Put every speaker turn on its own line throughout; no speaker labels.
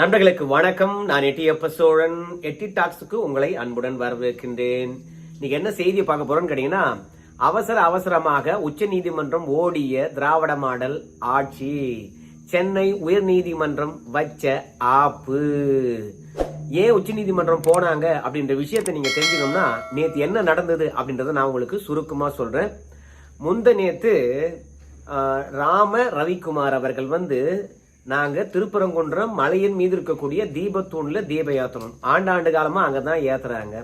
நண்பர்களுக்கு வணக்கம். நான் எட்டியப்ப சோழன் எட்டி டாக்ஸுக்கு உங்களை அன்புடன் வரவேற்கின்றேன். இன்னைக்கு என்ன செய்தியை பார்க்க போறோம்னு கேட்டீங்கன்னா அவசர அவசரமாக உச்ச நீதிமன்றம் ஓடிய திராவிட மாடல் ஆட்சி. சென்னை உயர் நீதிமன்றம் வச்ச ஆப்பு. ஏன் உச்ச நீதிமன்றம் போனாங்க அப்படின்ற விஷயத்தை நீங்க தெரிஞ்சுக்கணும்னா நேத்து என்ன நடந்தது அப்படின்றத நான் உங்களுக்கு சுருக்கமா சொல்றேன். முந்த நேத்து ராம ரவிக்குமார் அவர்கள் வந்து நாங்க திருப்பரங்குன்றம் மலையின் மீது இருக்கக்கூடிய தீபத்தூண்ல தீபம் ஏத்தணும். ஆண்டாண்டு காலமா அங்கதான் ஏத்துறாங்க.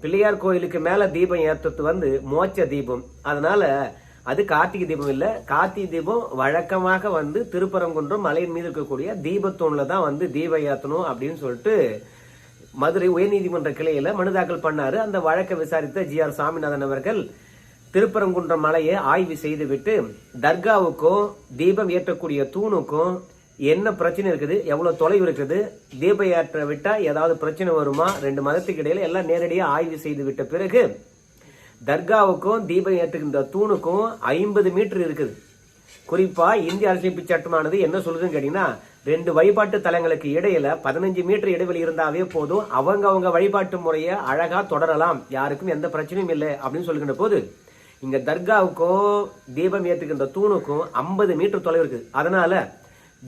பிள்ளையார் கோயிலுக்கு மேல தீபம் ஏற்றுறது வந்து மோட்ச தீபம். அதனால அது கார்த்திகை தீபம் இல்ல. கார்த்திகை தீபம் வழக்கமாக வந்து திருப்பரங்குன்றம் மலையின் மீது இருக்கக்கூடிய தீபத்தூண்ல தான் வந்து தீபம் ஏத்தணும் அப்படின்னு சொல்லிட்டு மதுரை உயர்நீதிமன்ற கிளையில மனு தாக்கல் பண்ணாரு. அந்த வழக்கை விசாரித்த ஜி ஆர் சாமிநாதன் அவர்கள் திருப்பரங்குன்றம் மலையை ஆய்வு செய்துவிட்டு தர்காவுக்கும் தீபம் ஏற்றக்கூடிய தூணுக்கும் என்ன பிரச்சனை இருக்குது எவ்வளோ தொலைவு இருக்குது தீபம் ஏற்ற விட்டால் ஏதாவது பிரச்சனை வருமா ரெண்டு மதத்துக்கு இடையில் எல்லாம் நேரடியாக ஆய்வு செய்து விட்ட பிறகு தர்காவுக்கும் தீபம் ஏற்றுகின்ற தூணுக்கும் ஐம்பது மீட்டர் இருக்குது. குறிப்பாக இந்திய அரசியலமைப்பு சட்டமானது என்ன சொல்லுதுன்னு கேட்டிங்கன்னா ரெண்டு வழிபாட்டு தலங்களுக்கு இடையில பதினஞ்சு மீட்டர் இடைவெளி இருந்தாவே போதும் அவங்க அவங்க வழிபாட்டு முறையை அழகாக தொடரலாம் யாருக்கும் எந்த பிரச்சனையும் இல்லை அப்படின்னு சொல்லுகின்ற போது இங்கே தர்காவுக்கும் தீபம் ஏற்றுகின்ற தூணுக்கும் ஐம்பது மீட்டர் தொலைவு இருக்குது. அதனால்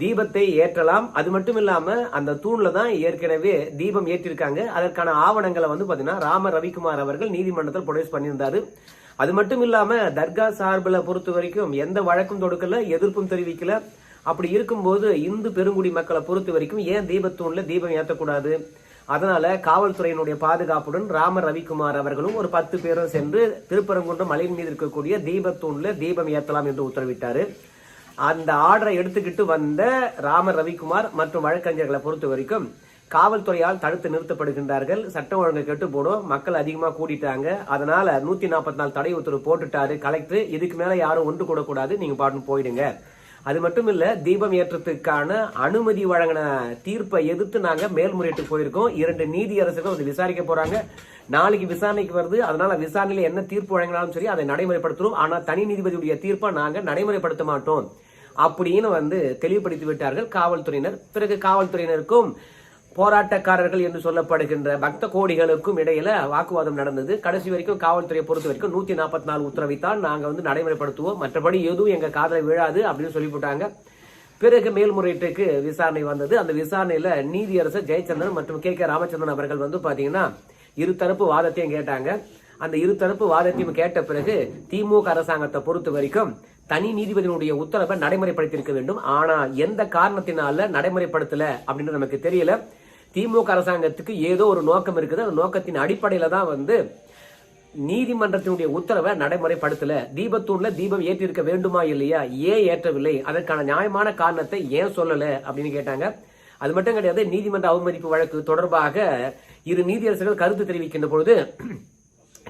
தீபத்தை ஏற்றலாம். அது மட்டும் இல்லாம அந்த தூண்ல தான் ஏற்கனவே தீபம் ஏற்றிருக்காங்க. அதற்கான ஆவணங்களை வந்து பாத்தீங்கன்னா ராம ரவிக்குமார் அவர்கள் நீதிமன்றத்தில் ப்ரொடியூஸ் பண்ணியிருந்தாரு. அது மட்டும் இல்லாம தர்கா சார்பில் பொறுத்த வரைக்கும் எந்த வழக்கும் தொடுக்கல எதிர்ப்பும் தெரிவிக்கல. அப்படி இருக்கும்போது இந்து பெருங்குடி மக்களை பொறுத்த வரைக்கும் ஏன் தீபத்தூண்ல தீபம் ஏற்றக்கூடாது? அதனால காவல்துறையினுடைய பாதுகாப்புடன் ராம ரவிக்குமார் அவர்களும் ஒரு பத்து பேரும் சென்று திருப்பரங்குன்றம் மலையின் மீது இருக்கக்கூடிய தீபத்தூண்ல தீபம் ஏற்றலாம் என்று உத்தரவிட்டாரு. அந்த ஆர்டரை எடுத்துக்கிட்டு வந்த ராம ரவிக்குமார் மற்றும் வழக்கறிஞர்களை பொறுத்த வரைக்கும் காவல்துறையால் தடுத்து நிறுத்தப்படுகின்றார்கள். சட்டம் ஒழுங்கு கெட்டு போடும் மக்கள் அதிகமா கூட்டிட்டாங்க அதனால நூத்தி நாற்பத்தி நாலு தடை உத்தரவு போட்டுட்டாரு கலெக்டர். இதுக்கு மேல யாரும் ஒன்று கூடக்கூடாது நீங்க பாட்டுன்னு போயிடுங்க. அது மட்டும் இல்ல தீபம் ஏற்றத்துக்கான அனுமதி வழங்கின தீர்ப்பை எதிர்த்து நாங்க மேல்முறையீட்டு போயிருக்கோம். இரண்டு நீதியரசர்கள் அதை விசாரிக்க போறாங்க. நாளைக்கு விசாரணைக்கு வருது. அதனால விசாரணையில என்ன தீர்ப்பு வழங்கினாலும் சரி அதை நடைமுறைப்படுத்துறோம். ஆனா தனி நீதிபதியுடைய தீர்ப்பை நாங்க நடைமுறைப்படுத்த மாட்டோம். அப்படின்னு வந்து தெளிவுபடுத்தி விட்டார்கள் காவல்துறையினர். பிறகு காவல்துறையினருக்கும் போராட்டக்காரர்கள் என்று சொல்லப்படுகின்ற பக்த கோடிகளுக்கும் இடையில வாக்குவாதம் நடந்தது. கடைசி வரைக்கும் காவல்துறையை பொறுத்த வரைக்கும் நூத்தி நாற்பத்தி நாலு உத்தரவைத்தான் நாங்க வந்து நடைமுறைப்படுத்துவோம். மற்றபடி எதுவும் எங்க காதல விழாது அப்படின்னு சொல்லிவிட்டாங்க. பிறகு மேல்முறையீட்டுக்கு விசாரணை வந்தது. அந்த விசாரணையில நீதியரசர் ஜெயச்சந்திரன் மற்றும் கே கே ராமச்சந்திரன் அவர்கள் வந்து பாத்தீங்கன்னா இருதரப்பு வாதத்தையும் கேட்டாங்க. அந்த இருதரப்பு வாதத்தையும் கேட்ட பிறகு திமுக அரசாங்கத்தை பொறுத்த வரைக்கும் தனி நீதிபதியினுடைய உத்தரவை நடைமுறைப்படுத்தியிருக்க வேண்டும். ஆனா எந்த காரணத்தினால நடைமுறைப்படுத்தல அப்படின்னு நமக்கு தெரியல. திமுக அரசாங்கத்துக்கு ஏதோ ஒரு நோக்கம் இருக்குது. அந்த நோக்கத்தின் அடிப்படையில தான் வந்து நீதிமன்றத்தினுடைய உத்தரவை நடைமுறைப்படுத்தல. தீபத்தூண்ல தீபம் ஏற்றிருக்க வேண்டுமா இல்லையா? ஏன் ஏற்றவில்லை? அதற்கான நியாயமான காரணத்தை ஏன் சொல்லல அப்படின்னு கேட்டாங்க. அது மட்டும் கிடையாது நீதிமன்ற அவமதிப்பு வழக்கு தொடர்பாக இரு நீதியரசர்கள் கருத்து தெரிவிக்கின்ற பொழுது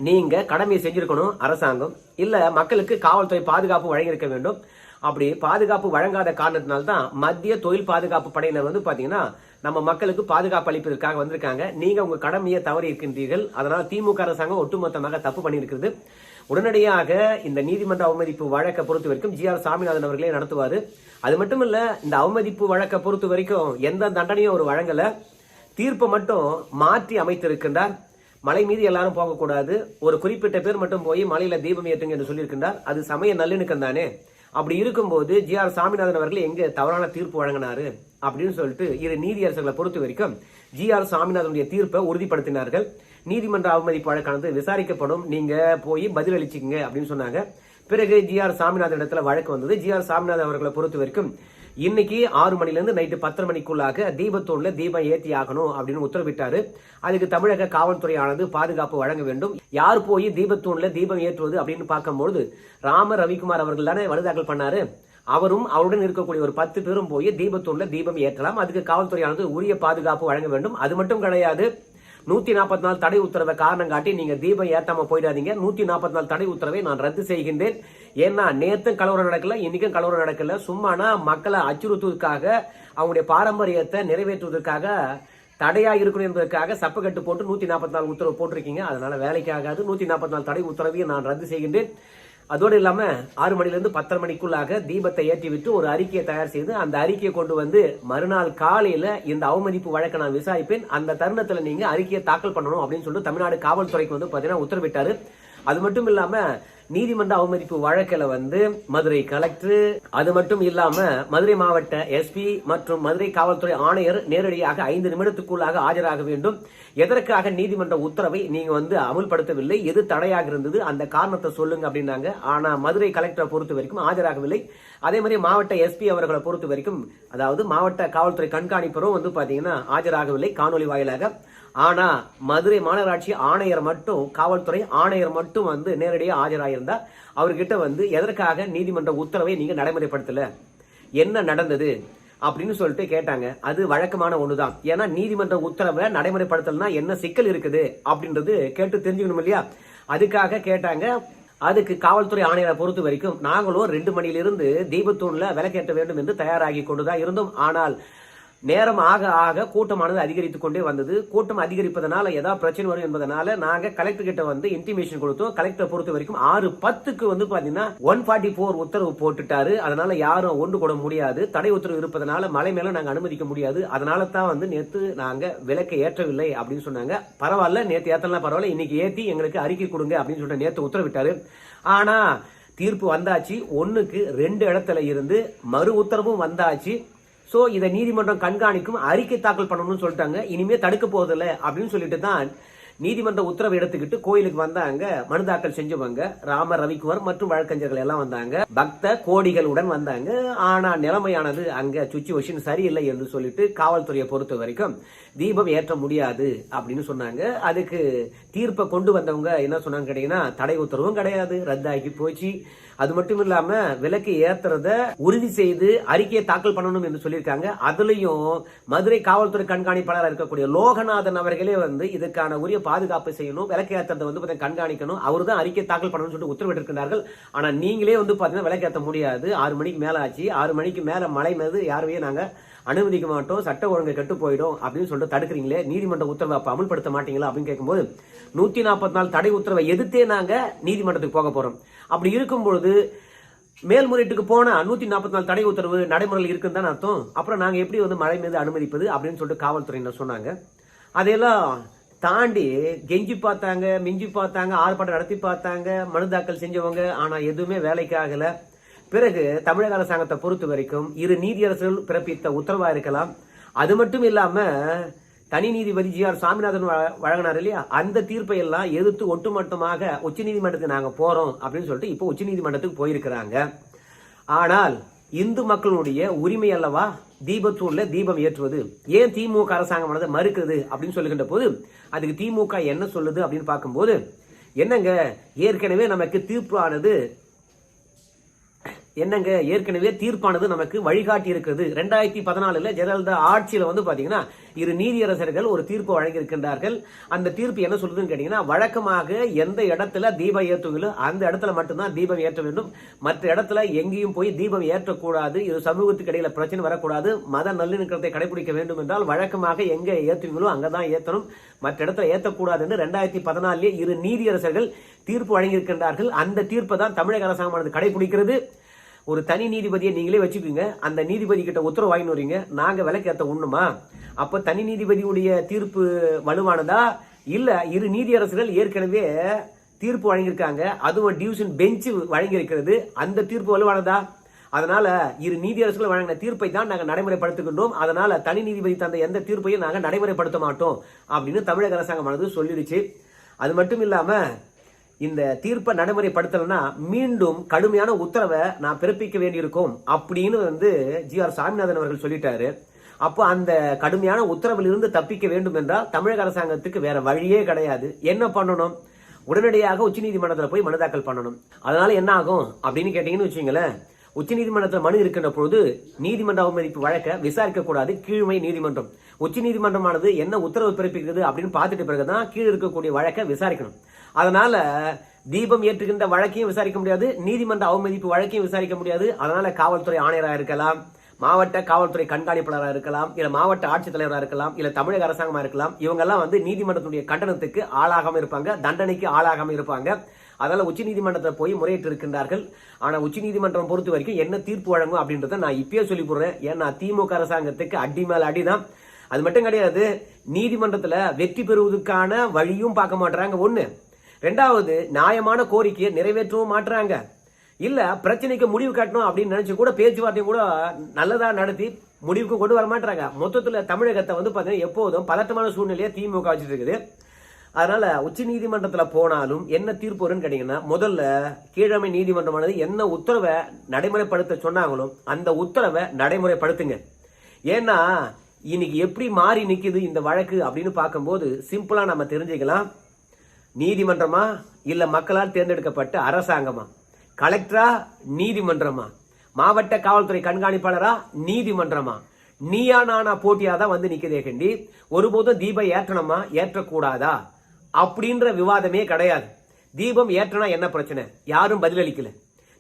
நீங்க கடமையை செஞ்சிருக்கணும் அரசாங்கம். இல்ல மக்களுக்கு காவல்துறை பாதுகாப்பு வழங்கியிருக்க வேண்டும். அப்படி பாதுகாப்பு வழங்காத காரணத்தினால்தான் மத்திய தொழில் பாதுகாப்பு படையினர் வந்து பாத்தீங்கன்னா நம்ம மக்களுக்கு பாதுகாப்பு அளிப்பதற்காக வந்திருக்காங்க. நீங்க உங்க கடமையை தவறி இருக்கின்றீர்கள். அதனால திமுக அரசாங்கம் ஒட்டுமொத்தமாக தப்பு பண்ணியிருக்கிறது. உடனடியாக இந்த நீதிமன்ற அவமதிப்பு வழக்கை பொறுத்த வரைக்கும் ஜி ஆர் சாமிநாதன் அவர்களே நடத்துவார். அது மட்டும் இல்ல இந்த அவமதிப்பு வழக்கை பொறுத்த வரைக்கும் எந்த தண்டனையும் ஒரு வழங்கல. தீர்ப்பை மட்டும் மாற்றி அமைத்திருக்கின்றார். மலை மீது எல்லாரும் போகக்கூடாது. ஒரு குறிப்பிட்ட பேர் மட்டும் போய் மலையில தீபம் ஏற்றுங்க என்று சொல்லியிருக்கின்றார். அது சமய நல்லிணக்கம் தானே? அப்படி இருக்கும்போது ஜி ஆர் சாமிநாதன் அவர்கள் எங்க தவறான தீர்ப்பு வழங்கினாரு அப்படின்னு சொல்லிட்டு இரு நீதியரசர்களை பொறுத்த வரைக்கும் ஜி ஆர் சாமிநாதனுடைய தீர்ப்பை உறுதிப்படுத்தினார்கள். நீதிமன்ற அவமதிப்பு வழக்கானது விசாரிக்கப்படும். நீங்க போய் பதில் அளிச்சுக்கங்க அப்படின்னு சொன்னாங்க. பிறகு ஜி ஆர் சாமிநாதன் இடத்துல வழக்கு வந்தது. ஜி ஆர் சாமிநாதன் அவர்களை பொறுத்த வரைக்கும் இன்னைக்கு ஆறு மணிலேருந்து நைட்டு பத்தரை மணிக்குள்ளாக தீபத்தூண்ல தீபம் ஏத்தி ஆகணும் அப்படின்னு உத்தரவிட்டாரு. அதுக்கு தமிழக காவல்துறையானது பாதுகாப்பு வழங்க வேண்டும். யார் போய் தீபத்தூண்ல தீபம் ஏற்றுவது அப்படின்னு பார்க்கும்போது ராம ரவிக்குமார் அவர்கள் தானே வலுதாக்கல் பண்ணாரு. அவரும் அவருடன் இருக்கக்கூடிய ஒரு பத்து பேரும் போய் தீபத்தூண்ல தீபம் ஏற்றலாம். அதுக்கு காவல்துறையானது உரிய பாதுகாப்பு வழங்க வேண்டும். அது மட்டும் கிடையாது நூத்தி நாற்பத்தி நாலு தடை உத்தரவை காரணம் காட்டி நீங்க தீபம் ஏத்தாம போயிடாதீங்க. நூத்தி நாற்பத்தி நாலு தடை உத்தரவை நான் ரத்து செய்கின்றேன். ஏன்னா நேத்தும் கலவரம் நடக்கல இன்னைக்கும் கலவரம் நடக்கல. சும்மானா மக்களை அச்சுறுத்துவதற்காக அவங்களுடைய பாரம்பரியத்தை நிறைவேற்றுவதற்காக தடையா இருக்கணும் என்பதற்காக சப்பக்கட்டு போட்டு நூத்தி நாற்பத்தி நாலு உத்தரவு போட்டிருக்கீங்க. அதனால வேலைக்காகாது நூத்தி நாற்பத்தி நாலு தடை உத்தரவையும் நான் ரத்து செய்கின்றேன். அதோடு இல்லாம ஆறு மணிலேருந்து பத்தரை மணிக்குள்ளாக தீபத்தை ஏற்றி விட்டு ஒரு அறிக்கையை தயார் செய்து அந்த அறிக்கையை கொண்டு வந்து மறுநாள் காலையில இந்த அவமதிப்பு வழக்கை நான் விசாரிப்பேன். அந்த தருணத்துல நீங்க அறிக்கையை தாக்கல் பண்ணணும் அப்படின்னு சொல்லிட்டு தமிழ்நாடு காவல்துறைக்கு வந்து பாத்தீங்கன்னா உத்தரவிட்டாரு. அது மட்டும் இல்லாம நீதிமன்ற அவமதிப்பு வழக்கில் வந்து மதுரை கலெக்டர் அது மட்டும் இல்லாம மதுரை மாவட்ட எஸ்பி மற்றும் மதுரை காவல்துறை ஆணையர் நேரடியாக ஐந்து நிமிடத்துக்குள்ளாக ஆஜராக வேண்டும். எதற்காக நீதிமன்ற உத்தரவை நீங்க வந்து அமுல்படுத்தவில்லை? எது தடையாக இருந்தது? அந்த காரணத்தை சொல்லுங்க அப்படின்னாங்க. ஆனா மதுரை கலெக்டரை பொறுத்த வரைக்கும் ஆஜராகவில்லை. அதே மாதிரி மாவட்ட எஸ்பி அவர்களை பொறுத்த வரைக்கும் அதாவது மாவட்ட காவல்துறை கண்காணிப்பரும் வந்து பாத்தீங்கன்னா ஆஜராகவில்லை. காணொலி வாயிலாக ஆனா மதுரை மாநகராட்சி ஆணையர் மட்டும் காவல்துறை ஆணையர் மட்டும் வந்து நேரடியாக ஆஜராயிருந்தா அவர்கிட்ட வந்து எதற்காக நீதிமன்ற உத்தரவை நீங்க நடைமுறைப்படுத்தல? என்ன நடந்தது? அப்படின்னு சொல்லிட்டு கேட்டாங்க. அது வழக்கமான ஒண்ணுதான். ஏன்னா நீதிமன்ற உத்தரவை நடைமுறைப்படுத்தலனா என்ன சிக்கல் இருக்குது அப்படின்றது கேட்டு தெரிஞ்சுக்கணும் இல்லையா? அதுக்காக கேட்டாங்க. அதுக்கு காவல்துறை ஆணையரை பொறுத்த வரைக்கும் நாங்களும் ரெண்டு மணியிலிருந்து தீபத்தூண்ல விளக்கேற்ற வேண்டும் என்று தயாராகி கொண்டுதான் இருந்தோம். ஆனால் நேரம் ஆக ஆக கூட்டமானது அதிகரித்துக் கொண்டே வந்தது. கூட்டம் அதிகரிப்பதனால ஏதாவது பிரச்சனை வரும் என்பதனால நாங்க கலெக்டர் கிட்ட வந்து இன்டிமேஷன் கொடுத்தோம். கலெக்டர் பொறுத்த வரைக்கும் ஆறு பத்துக்கு வந்து பாத்தீங்கன்னா ஒன் ஃபார்ட்டி போர் உத்தரவு போட்டுட்டாரு. அதனால யாரும் ஒன்று கூட முடியாது. தடை உத்தரவு இருப்பதனால மலை மேல நாங்க அனுமதிக்க முடியாது. அதனால தான் வந்து நேத்து நாங்க விலக்கை ஏற்றவில்லை அப்படின்னு சொன்னாங்க. பரவாயில்ல நேத்து ஏத்தலாம் பரவாயில்ல. இன்னைக்கு ஏத்தி எங்களுக்கு அறிக்கை கொடுங்க அப்படின்னு சொல்லிட்டு நேத்து உத்தரவிட்டாரு. ஆனா தீர்ப்பு வந்தாச்சு. ஒன்றுக்கு ரெண்டு இடத்துல இருந்து மறு உத்தரவும் வந்தாச்சு. ஸோ இதை நீதிமன்றம் கண்காணிக்கும் அறிக்கை தாக்கல் பண்ணணும்னு சொல்லிட்டாங்க. இனிமே தடுக்க போவதில்லை அப்படின்னு சொல்லிட்டு தான் நீதிமன்ற உத்தரவு எடுத்துக்கிட்டு கோயிலுக்கு வந்தாங்க. மனு தாக்கல் செஞ்சவங்க ராம ரவிக்குமார் மற்றும் வழக்கறிஞர்கள் எல்லாம் வந்தாங்க. பக்த கோடிகளுடன் வந்தாங்க. ஆனா நிலைமையானது அங்க சுச்சுவேஷன் சரியில்லை என்று சொல்லிட்டு காவல்துறையை பொறுத்த வரைக்கும் தீபம் ஏற்ற முடியாது அப்படின்னு சொன்னாங்க. அதுக்கு தீர்ப்பை கொண்டு வந்தவங்க என்ன சொன்னாங்க கேட்டீங்கன்னா தடை உத்தரவும் கிடையாது. ரத்தாகி போச்சு. அது மட்டும் இல்லாம விலக்கு ஏத்துறத உறுதி செய்து அறிக்கையை தாக்கல் பண்ணணும் என்று சொல்லியிருக்காங்க. அதுலயும் மதுரை காவல்துறை கண்காணிப்பாளராக இருக்கக்கூடிய லோகநாதன் அவர்களே வந்து இதுக்கான உரிய பாதுகாப்பு செய்யணும் விலக்கு ஏத்துறதை வந்து கண்காணிக்கணும். அவர் தான் அறிக்கை தாக்கல் பண்ணணும்னு சொல்லிட்டு உத்தரவிட்டிருக்கிறார்கள். ஆனா நீங்களே வந்து பாத்தீங்கன்னா விலக்கு ஏற்ற முடியாது. ஆறு மணிக்கு மேல ஆச்சு. ஆறு மணிக்கு மேல மழை மீது யாருமே நாங்க அனுமதிக்க மாட்டோம். சட்ட ஒழுங்கு கெட்டு போயிடும் அப்படின்னு சொல்லிட்டு தடுக்கிறீங்களே. நீதிமன்ற உத்தரவை அப்ப அமல்படுத்த மாட்டீங்களா அப்படின்னு கேட்கும்போது நூத்தி நாற்பத்தி நாலு தடை உத்தரவை எதிர்த்தே நாங்க நீதிமன்றத்துக்கு போக போறோம். அப்படி இருக்கும் பொழுது மேல்முறையீட்டுக்கு போன நூற்றி நாற்பத்தி நாலு தடை உத்தரவு நடைமுறையில் இருக்குன்னு தான் அர்த்தம். அப்புறம் நாங்கள் எப்படி வந்து மழை மீது அனுமதிப்பது அப்படின்னு சொல்லிட்டு காவல்துறையினர் சொன்னாங்க. அதையெல்லாம் தாண்டி கெஞ்சி பார்த்தாங்க மிஞ்சி பார்த்தாங்க ஆர்ப்பாட்டம் நடத்தி பார்த்தாங்க மனு தாக்கல் செஞ்சவங்க ஆனால் எதுவுமே வேலைக்கு ஆகலை. பிறகு தமிழக அரசாங்கத்தை பொறுத்த வரைக்கும் இரு நீதியரசர்கள் பிறப்பித்த உத்தரவாக இருக்கலாம். அது மட்டும் இல்லாமல் தனி நீதிபதி ஜி ஆர் சாமிநாதன் வழ- வழங்கினார் இல்லையா? அந்த தீர்ப்பை எல்லாம் எதிர்த்து ஒட்டுமொத்தமாக உச்சநீதிமன்றத்துக்கு நாங்கள் போறோம் அப்படின்னு சொல்லிட்டு இப்போ உச்சநீதிமன்றத்துக்கு போயிருக்கிறாங்க. ஆனால் இந்து மக்களுடைய உரிமை அல்லவா? தீபத்தூர்ல தீபம் ஏற்றுவது. ஏன் திமுக அரசாங்கமானது மறுக்குது அப்படின்னு சொல்லுகின்ற போது அதுக்கு திமுக என்ன சொல்லுது அப்படின்னு பார்க்கும்போது என்னங்க? ஏற்கனவே நமக்கு தீர்ப்பு ஆனது என்னங்க? ஏற்கனவே தீர்ப்பானது நமக்கு வழிகாட்டி இருக்கிறது ரெண்டாயிரத்தி பதினாலுல ஜெயலலிதா ஆட்சியில வந்து பாத்தீங்கன்னா இரு நீதியரசர்கள் ஒரு தீர்ப்பு வழங்கியிருக்கின்றார்கள். அந்த தீர்ப்பு என்ன சொல்லுதுன்னு கேட்டீங்கன்னா வழக்கமாக எந்த இடத்துல தீபம் ஏற்றுவீங்களோ அந்த இடத்துல மட்டும்தான் தீபம் ஏற்ற வேண்டும். மற்ற இடத்துல எங்கேயும் போய் தீபம் ஏற்றக்கூடாது. இது சமூகத்துக்கு இடையில பிரச்சனை வரக்கூடாது. மத நல்லிணக்கத்தை கடைபிடிக்க வேண்டும் என்றால் வழக்கமாக எங்க ஏற்றுவீங்களோ அங்கதான் ஏற்றணும். மற்ற இடத்துல ஏற்றக்கூடாது என்று ரெண்டாயிரத்தி பதினாலே இரு நீதியரசர்கள் தீர்ப்பு வழங்கியிருக்கின்றார்கள். அந்த தீர்ப்பை தான் தமிழக அரசாங்கமானது கடைபிடிக்கிறது. ஒரு தனி நீதிபதியை நீங்களே வச்சுக்கோங்க அந்த நீதிபதி கிட்ட உத்தரவு வாங்கிட்டு வரீங்க நாங்கள் விலைக்கேற்ற உண்ணுமா? அப்போ தனி நீதிபதியுடைய தீர்ப்பு வலுவானதா? இல்லை இரு நீதியரசர்கள் ஏற்கனவே தீர்ப்பு வழங்கியிருக்காங்க. அதுவும் டிவிஷன் பெஞ்சு வழங்கியிருக்கிறது. அந்த தீர்ப்பு வலுவானதா? அதனால இரு நீதியரசுகள் வழங்கின தீர்ப்பை தான் நாங்கள் நடைமுறைப்படுத்துகின்றோம். அதனால தனி நீதிபதி தந்த எந்த தீர்ப்பையும் நாங்கள் நடைமுறைப்படுத்த மாட்டோம். அப்படின்னு தமிழக அரசாங்கமானது சொல்லிடுச்சு. அது மட்டும் இல்லாமல் இந்த தீர்ப்பை நடைமுறைப்படுத்தலைன்னா மீண்டும் கடுமையான உத்தரவை நான் பிறப்பிக்க வேண்டியிருக்கும் அப்படின்னு வந்து ஜி ஆர் சாமிநாதன் அவர்கள் சொல்லிட்டாரு. அப்போ அந்த கடுமையான உத்தரவிலிருந்து தப்பிக்க வேண்டும் என்றால் தமிழக அரசாங்கத்துக்கு வேற வழியே கிடையாது. என்ன பண்ணணும்? உடனடியாக உச்சநீதிமன்றத்தில் போய் மனு தாக்கல் பண்ணணும். அதனால என்ன ஆகும் அப்படின்னு கேட்டீங்கன்னு வச்சுங்களேன் உச்சநீதிமன்றத்தில் மனு இருக்கின்ற பொழுது நீதிமன்ற அவமதிப்பு வழக்க விசாரிக்க கூடாது கீழ்மை நீதிமன்றம். உச்சநீதிமன்றமானது என்ன உத்தரவு பிறப்பிக்கிறது அப்படின்னு பார்த்துட்டு பிறகுதான் கீழ் இருக்கக்கூடிய வழக்கை விசாரிக்கணும். அதனால தீபம் ஏற்றுகின்ற வழக்கையும் விசாரிக்க முடியாது நீதிமன்ற அவமதிப்பு வழக்கையும் விசாரிக்க முடியாது. அதனால காவல்துறை ஆணையராக இருக்கலாம் மாவட்ட காவல்துறை கண்காணிப்பாளராக இருக்கலாம் இல்ல மாவட்ட ஆட்சித்தலைவராக இருக்கலாம் இல்ல தமிழக அரசாங்கமா இருக்கலாம். இவங்க எல்லாம் வந்து நீதிமன்றத்துடைய கண்டனத்துக்கு ஆளாகாம இருப்பாங்க தண்டனைக்கு ஆளாகாம இருப்பாங்க. அதனால உச்ச நீதிமன்றத்தில் போய் முறையிட்டு இருக்கின்றார்கள் ஆனால் உச்ச நீதிமன்றம் பொறுத்த வரைக்கும் என்ன தீர்ப்பு வழங்கும் அப்படின்றத நான் இப்பயே சொல்லி போடுறேன் ஏன்னா திமுக அரசாங்கத்துக்கு அடி மேல அடிதான். அது மட்டும் கிடையாது நீதிமன்றத்தில் வெற்றி பெறுவதற்கான வழியும் பார்க்க மாட்டுறாங்க ஒன்று ரெண்டாவது நியாயமான கோரிக்கையை நிறைவேற்றவும் மாட்டுறாங்க இல்ல பிரச்சனைக்கு முடிவு கட்டணும் அப்படின்னு நினைச்சு கூட பேச்சுவார்த்தையும் கூட நல்லதா நடத்தி முடிவுக்கு கொண்டு வர மாட்டாங்க மொத்தத்துல தமிழகத்தை வந்து பாத்தீங்கன்னா எப்போதும் பதட்டமான சூழ்நிலையை திமுக வச்சுட்டு இருக்குது. அதனால உச்ச நீதிமன்றத்தில் போனாலும் என்ன தீர்ப்பு வரும்னு கேட்டீங்கன்னா முதல்ல கீழமை நீதிமன்றமானது என்ன உத்தரவை நடைமுறைப்படுத்த சொன்னாங்களோ அந்த உத்தரவை நடைமுறைப்படுத்துங்க. ஏன்னா இன்னைக்கு எப்படி மாறி நிற்குது இந்த வழக்கு அப்படின்னு பார்க்கும்போது சிம்பிளாக நம்ம தெரிஞ்சுக்கலாம். நீதிமன்றமா இல்லை மக்களால் தேர்ந்தெடுக்கப்பட்ட அரசாங்கமா? கலெக்டரா நீதிமன்றமா? மாவட்ட காவல்துறை கண்காணிப்பாளரா நீதிமன்றமா? நீயா நானா போட்டியாக தான் வந்து நிக்குதே கண்டி ஒருபோதும் தீபம் ஏற்றணுமா? ஏற்றக்கூடாதா? அப்படின்ற விவாதமே கிடையாது. தீபம் ஏற்றனா என்ன பிரச்சனை? யாரும் பதிலளிக்கல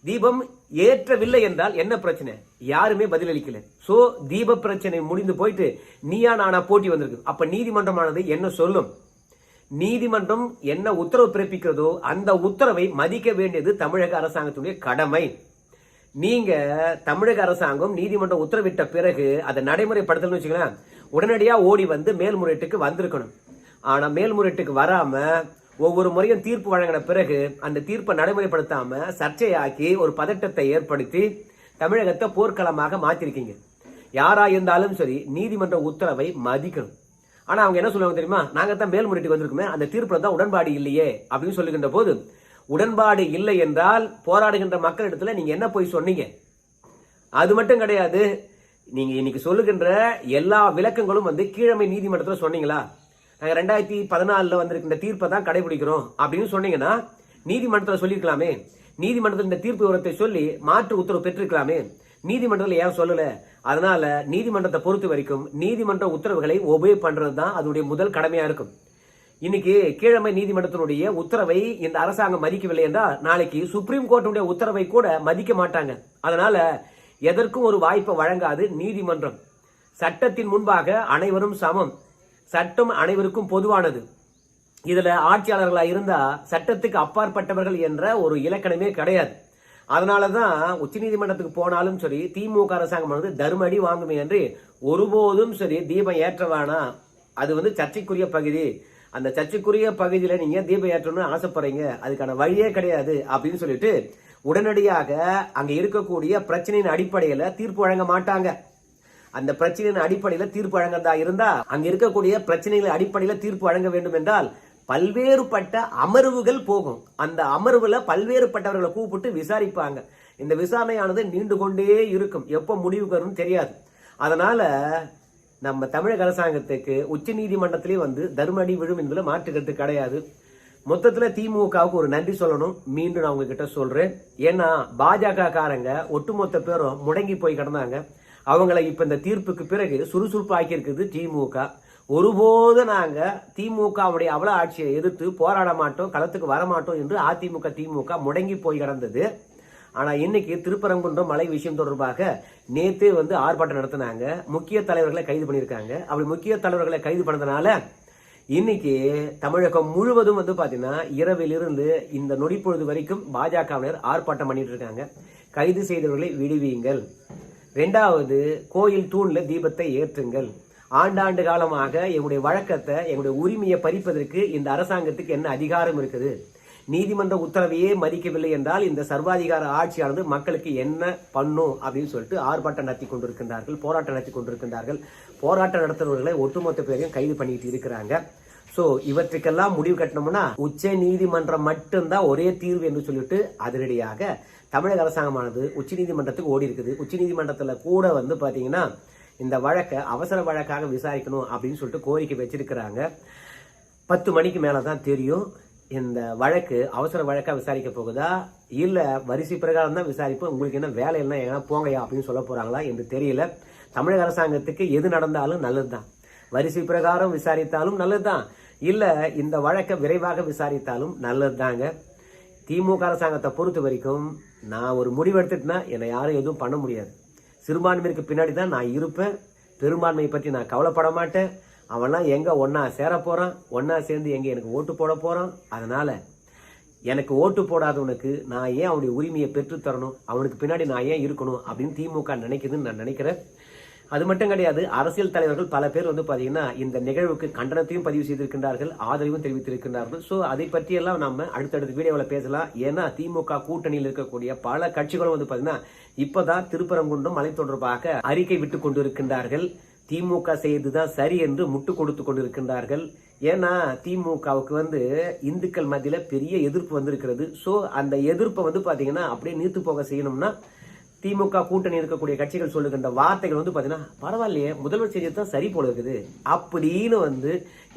தீபம் ஏற்றவில்லை என்றால் என்ன பிரச்சனை? யாருமே பதிலளிக்கல சோ தீப பிரச்சனை முடிந்து போயிட்டு நீயா நானா போட்டி வந்திருக்கு. அப்ப நீதிமன்றமானது என்ன சொல்லும்? நீதிமன்றம் என்ன உத்தரவு பிறப்பிக்கிறதோ அந்த உத்தரவை மதிக்க வேண்டியது தமிழக அரசாங்கத்துடைய கடமை. நீங்க தமிழக அரசாங்கம் நீதிமன்றம் உத்தரவிட்ட பிறகு அதை நடைமுறைப்படுத்தணும்னு வச்சுக்கலாம் உடனடியா ஓடி வந்து மேல்முறையீட்டுக்கு வந்திருக்கணும். ஆனால் மேல்முறையீட்டுக்கு வராமல் ஒவ்வொரு முறையும் தீர்ப்பு வழங்கின பிறகு அந்த தீர்ப்பை நடைமுறைப்படுத்தாம சர்ச்சையாக்கி ஒரு பதட்டத்தை ஏற்படுத்தி தமிழகத்தை போர்க்களமாக மாத்திருக்கீங்க. யாரா இருந்தாலும் சரி நீதிமன்ற உத்தரவை மதிக்கணும். ஆனா அவங்க என்ன சொல்லுவாங்க தெரியுமா? நாங்க தான் மேல்முறையீட்டுக்கு வந்திருக்கோமே அந்த தீர்ப்புல தான் உடன்பாடு இல்லையே அப்படின்னு சொல்லுகின்ற போது உடன்பாடு இல்லை என்றால் போராடுகின்ற மக்களிடத்துல நீங்க என்ன போய் சொன்னீங்க? அது மட்டும் கிடையாது. நீங்க இன்னைக்கு சொல்லுகின்ற எல்லா விளக்கங்களும் வந்து கீழமை நீதிமன்றத்தில் சொன்னீங்களா? நாங்கள் ரெண்டாயிரத்தி பதினாலுல வந்திருக்கின்ற தீர்ப்பை தான் கடைபிடிக்கிறோம் அப்படின்னு சொன்னீங்கன்னா நீதிமன்றத்தில் சொல்லியிருக்கலாமே. நீதிமன்றத்தில் இந்த தீர்ப்பு விவரத்தை சொல்லி மாற்று உத்தரவு பெற்றிருக்கலாமே. நீதிமன்றத்தில் ஏன் சொல்லலை. அதனால நீதிமன்றத்தை பொறுத்த வரைக்கும் நீதிமன்ற உத்தரவுகளை ஒபே பண்ணுறது தான் அதனுடைய முதல் கடமையாக இருக்கும். இன்னைக்கு கீழமை நீதிமன்றத்தினுடைய உத்தரவை இந்த அரசாங்கம் மதிக்கவில்லை என்றால் நாளைக்கு சுப்ரீம் கோர்ட்டுடைய உத்தரவை கூட மதிக்க மாட்டாங்க. அதனால எதற்கும் ஒரு வாய்ப்பை வழங்காது நீதிமன்றம். சட்டத்தின் முன்பாக அனைவரும் சமம். சட்டம் அனைவருக்கும் பொதுவானது. இதுல ஆட்சியாளர்களாக இருந்தா சட்டத்துக்கு அப்பாற்பட்டவர்கள் என்ற ஒரு இலக்கணமே கிடையாது. அதனாலதான் உச்சநீதிமன்றத்துக்கு போனாலும் சரி திமுக அரசாங்கம் வந்து தர்மடி வாங்குமே என்று ஒருபோதும் சரி தீபம் ஏற்ற வேணாம். அது வந்து சர்ச்சைக்குரிய பகுதி. அந்த சர்ச்சைக்குரிய பகுதியில் நீங்கள் தீபம் ஏற்றணும்னு ஆசைப்படுறீங்க. அதுக்கான வழியே கிடையாது அப்படின்னு சொல்லிட்டு உடனடியாக அங்கே இருக்கக்கூடிய பிரச்சனையின் அடிப்படையில் தீர்ப்பு வழங்க மாட்டாங்க. அந்த பிரச்சனையின் அடிப்படையில் தீர்ப்பு வழங்குறதா இருந்தா அங்க இருக்கக்கூடிய பிரச்சனைகள் அடிப்படையில் தீர்ப்பு வழங்க வேண்டும் என்றால் பல்வேறுபட்ட அமர்வுகள் போகும். அந்த அமர்வுல பல்வேறுபட்டவர்களை கூப்பிட்டு விசாரிப்பாங்க. இந்த விசாரணையானது நீண்டு கொண்டே இருக்கும். எப்போ முடிவு வரும்னு தெரியாது. அதனால நம்ம தமிழக அரசாங்கத்துக்கு உச்ச நீதிமன்றத்திலே வந்து தர்மடி விழும் என்பதில் மாற்றுக்கிறது கிடையாது. மொத்தத்தில் திமுகவுக்கு ஒரு நன்றி சொல்லணும். மீண்டும் நான் உங்ககிட்ட சொல்றேன். ஏன்னா பாஜக காரங்க ஒட்டுமொத்த பேரும் முடங்கி போய் கிடந்தாங்க. அவங்கள இப்போ இந்த தீர்ப்புக்கு பிறகு சுறுசுறுப்பு ஆக்கியிருக்குது திமுக ஒருபோது நாங்கள் திமுகவுடைய அவல ஆட்சியை எதிர்த்து போராட மாட்டோம் களத்துக்கு வர மாட்டோம் என்று அதிமுக திமுக முடங்கி போய் கிடந்தது. ஆனால் இன்னைக்கு திருப்பரங்குன்றம் மலை விஷயம் தொடர்பாக நேத்தே வந்து ஆர்ப்பாட்டம் நடத்தினாங்க. முக்கிய தலைவர்களை கைது பண்ணியிருக்காங்க. அப்படி முக்கிய தலைவர்களை கைது பண்ணதுனால இன்னைக்கு தமிழகம் முழுவதும் வந்து பார்த்தீங்கன்னா இரவிலிருந்து இந்த நொடிப்பொழுது வரைக்கும் பாஜகவினர் ஆர்ப்பாட்டம் பண்ணிட்டு இருக்காங்க. கைது செய்தவர்களை விடுவியுங்கள் ரெண்டாவது கோயில் தூணில் தீபத்தை ஏற்றுங்கள். ஆண்டாண்டு காலமாக எங்களுடைய வழக்கத்தை எங்களுடைய உரிமையை பறிப்பதற்கு இந்த அரசாங்கத்துக்கு என்ன அதிகாரம் இருக்குது? நீதிமன்ற உத்தரவையே மதிக்கவில்லை என்றால் இந்த சர்வாதிகார ஆட்சியானது மக்களுக்கு என்ன பண்ணும் அப்படின்னு சொல்லிட்டு ஆர்ப்பாட்டம் நடத்தி கொண்டிருக்கின்றார்கள் போராட்டம் நடத்தி கொண்டிருக்கின்றார்கள். போராட்டம் நடத்துறவர்களை ஒட்டுமொத்த பேரையும் கைது பண்ணிட்டு இருக்கிறாங்க. ஸோ இவற்றுக்கெல்லாம் முடிவு கட்டணும்னா உச்ச நீதிமன்றம் மட்டும்தான் ஒரே தீர்வு என்று சொல்லிட்டு அதிரடியாக தமிழக அரசாங்கமானது உச்ச நீதிமன்றத்துக்கு ஓடி இருக்குது உச்சநீதிமன்றத்தில் கூட வந்து பார்த்தீங்கன்னா இந்த வழக்கை அவசர வழக்காக விசாரிக்கணும் அப்படின்னு சொல்லிட்டு கோரிக்கை வச்சிருக்கிறாங்க. பத்து மணிக்கு மேலே தான் தெரியும் இந்த வழக்கு அவசர வழக்காக விசாரிக்க போகுதா? இல்லை வரிசை பிரகாரம் தான் விசாரிப்போம். உங்களுக்கு என்ன வேலை என்ன ஏன்னா போங்கயா அப்படின்னு சொல்ல போகிறாங்களா என்று தெரியல. தமிழக அரசாங்கத்துக்கு எது நடந்தாலும் நல்லது தான் வரிசை பிரகாரம் விசாரித்தாலும் நல்லது தான் இல்லை இந்த வழக்கை விரைவாக விசாரித்தாலும் நல்லது தாங்க திமுக அரசாங்கத்தை பொறுத்த வரைக்கும் நான் ஒரு முடிவு எடுத்துட்டேன்னா என்னை யாரும் எதுவும் பண்ண முடியாது. சிறுபான்மையிற்கு பின்னாடி தான் நான் இருப்பேன். பெரும்பான்மையை பற்றி நான் கவலைப்பட மாட்டேன். அவன்லாம் எங்கே ஒன்றா சேர போகிறான் ஒன்றா சேர்ந்து எங்கே எனக்கு ஓட்டு போட போகிறான் அதனால் எனக்கு ஓட்டு போடாதவனுக்கு நான் ஏன் அவனுடைய உரிமையை பெற்றுத்தரணும் அவனுக்கு பின்னாடி நான் ஏன் இருக்கணும் அப்படின்னு திமுக நினைக்குதுன்னு நான் நினைக்கிறேன். அது மட்டும் கிடையாது அரசியல் தலைவர்கள் பல பேர் வந்து பாத்தீங்கன்னா இந்த நிகழ்வுக்கு கண்டனத்தையும் பதிவு செய்திருக்கின்றார்கள் ஆதரவும் தெரிவித்திருக்கிறார்கள் சோ அதை பற்றியெல்லாம் நம்ம அடுத்தடுத்த வீடியோவில் பேசலாம். ஏன்னா திமுக கூட்டணியில் இருக்கக்கூடிய பல கட்சிகளும் வந்து பாத்தீங்கன்னா இப்பதான் திருப்பரங்குன்றம் மலை தொடர்பாக அறிக்கை விட்டு கொண்டிருக்கின்றார்கள். திமுக செய்ததுதான் சரி என்று முட்டு கொடுத்து கொண்டிருக்கின்றார்கள். ஏன்னா திமுகவுக்கு வந்து இந்துக்கள் மத்தியில பெரிய எதிர்ப்பு வந்திருக்கிறது. சோ அந்த எதிர்ப்பை வந்து பாத்தீங்கன்னா அப்படியே நீர்த்து போக செய்யணும்னா திமுக கூட்டணி இருக்கக்கூடிய கட்சிகள் சொல்லுகின்ற வார்த்தைகள் வந்து பார்த்தீங்கன்னா பரவாயில்லையே முதல்வர் செய்தது தான் சரி போல இருக்குது. அப்படின்னு வந்து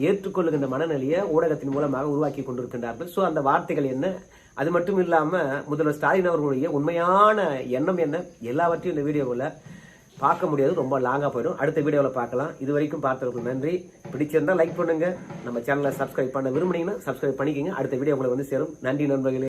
ஏற்றுக்கொள்ளுகின்ற மனநிலையை ஊடகத்தின் மூலமாக உருவாக்கி கொண்டிருக்கின்றார்கள். ஸோ அந்த வார்த்தைகள் என்ன? அது மட்டும் இல்லாம முதல்வர் ஸ்டாலின் அவர்களுடைய உண்மையான எண்ணம் என்ன? எல்லாவற்றையும் இந்த வீடியோவில் பார்க்க முடியாது. ரொம்ப லாங்காக போயிடும். அடுத்த வீடியோவில் பார்க்கலாம். இது வரைக்கும் பார்த்தவர்களுக்கு நன்றி. பிடிச்சிருந்தா லைக் பண்ணுங்க. நம்ம சேனலை சப்ஸ்கிரைப் பண்ண விரும்புனீங்கன்னா சப்ஸ்கிரைப் பண்ணிக்கோங்க. அடுத்த வீடியோ உங்களை வந்து சேரும். நன்றி நண்பர்களே.